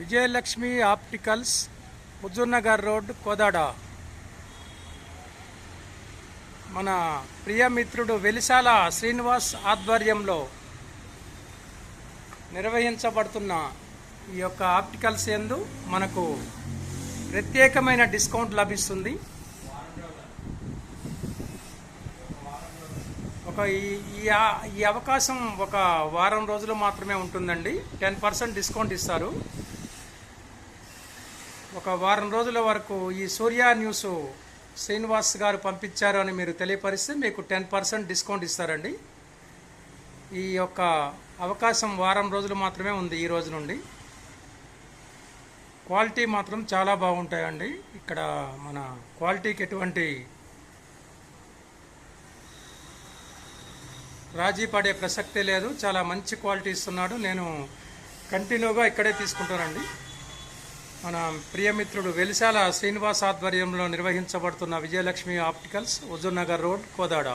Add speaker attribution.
Speaker 1: Vijayalakshmi opticals Huzurnagar road Kodad. మన ప్రియమిత్రుడు వెలిసాల శ్రీనివాస్ ఆధ్వర్యంలో నిర్వహించబడుతున్న ఈ యొక్క ఆప్టికల్స్ ఎందు మనకు ప్రత్యేకమైన డిస్కౌంట్ లభిస్తుంది. ఒక ఈ ఈ ఈ అవకాశం ఒక వారం రోజులు మాత్రమే ఉంటుందండి. టెన్ పర్సెంట్ డిస్కౌంట్ ఇస్తారు. ఒక వారం రోజుల వరకు ఈ సూర్య న్యూస్ శ్రీనివాస్ గారు పంపించారు అని మీరు తెలియపరిస్తే మీకు టెన్ పర్సెంట్ డిస్కౌంట్ ఇస్తారండి. ఈ యొక్క అవకాశం వారం రోజులు మాత్రమే ఉంది ఈ రోజు నుండి. క్వాలిటీ మాత్రం చాలా బాగుంటాయండి. ఇక్కడ మన క్వాలిటీకి ఎటువంటి రాజీ పడే ప్రసక్తే లేదు. చాలా మంచి క్వాలిటీ ఇస్తున్నాడు. నేను కంటిన్యూగా ఇక్కడే తీసుకుంటానండి. మన ప్రియమిత్రుడు వెలిశాల శ్రీనివాస్ ఆధ్వర్యంలో నిర్వహించబడుతున్న విజయలక్ష్మి ఆప్టికల్స్ హుజూర్నగర్ రోడ్ కోదాడ.